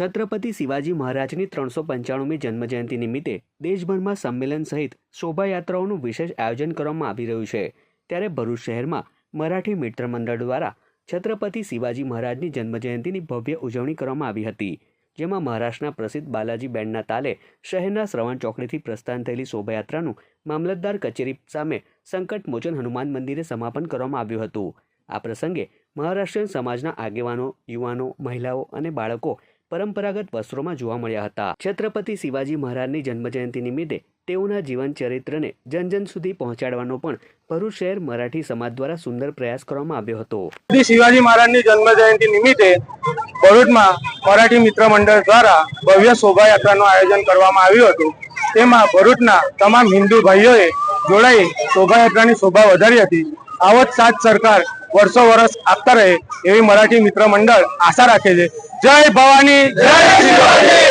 છત્રપતિ શિવાજી મહારાજની ત્રણસો પંચાણુમી જન્મજયંતિ નિમિત્તે દેશભરમાં સંમેલન સહિત શોભાયાત્રાઓનું વિશેષ આયોજન કરવામાં આવી રહ્યું છે. ત્યારે ભરૂચ શહેરમાં મરાઠી મિત્ર મંડળ દ્વારા છત્રપતિ શિવાજી મહારાજની જન્મજયંતિની ભવ્ય ઉજવણી કરવામાં આવી હતી. જેમાં મહારાષ્ટ્રના પ્રસિદ્ધ બાલાજી બેન્ડના તાલે શહેરના શ્રવણ ચોકડીથી પ્રસ્થાન થયેલી શોભાયાત્રાનું મામલતદાર કચેરી સામે સંકટ મોચન હનુમાન મંદિરે સમાપન કરવામાં આવ્યું હતું. આ પ્રસંગે મહારાષ્ટ્રીયન સમાજના આગેવાનો, યુવાનો, મહિલાઓ અને બાળકો પરંપરાગત વસ્ત્રોમાં જોવા મળ્યા હતા. છત્રપતિ શિવાજી મહારાજની જન્મજયંતિ નિમિત્તે તેઓના જીવન ચરિત્રને જન જન સુધી પહોંચાડવાનો પણ ભરૂચ શહેર મરાઠી સમાજ દ્વારા સુંદર પ્રયાસ કરવામાં આવ્યો હતો. શિવાજી મહારાજની જન્મજયંતિ નિમિત્તે ભરૂચમાં મરાઠી મિત્ર મંડળ દ્વારા ભવ્ય શોભાયાત્રાનું આયોજન કરવામાં આવ્યું હતું. તેમાં ભરૂચના તમામ હિન્દુ ભાઈઓએ જોડાઈ શોભાયાત્રાની શોભા વધારી હતી. આવો જ સાથ સરકાર વર્ષો વર્ષ આપતા રહે એવી મરાઠી મિત્ર મંડળ આશા રાખે છે. જય ભવાની. જય શિવાજી.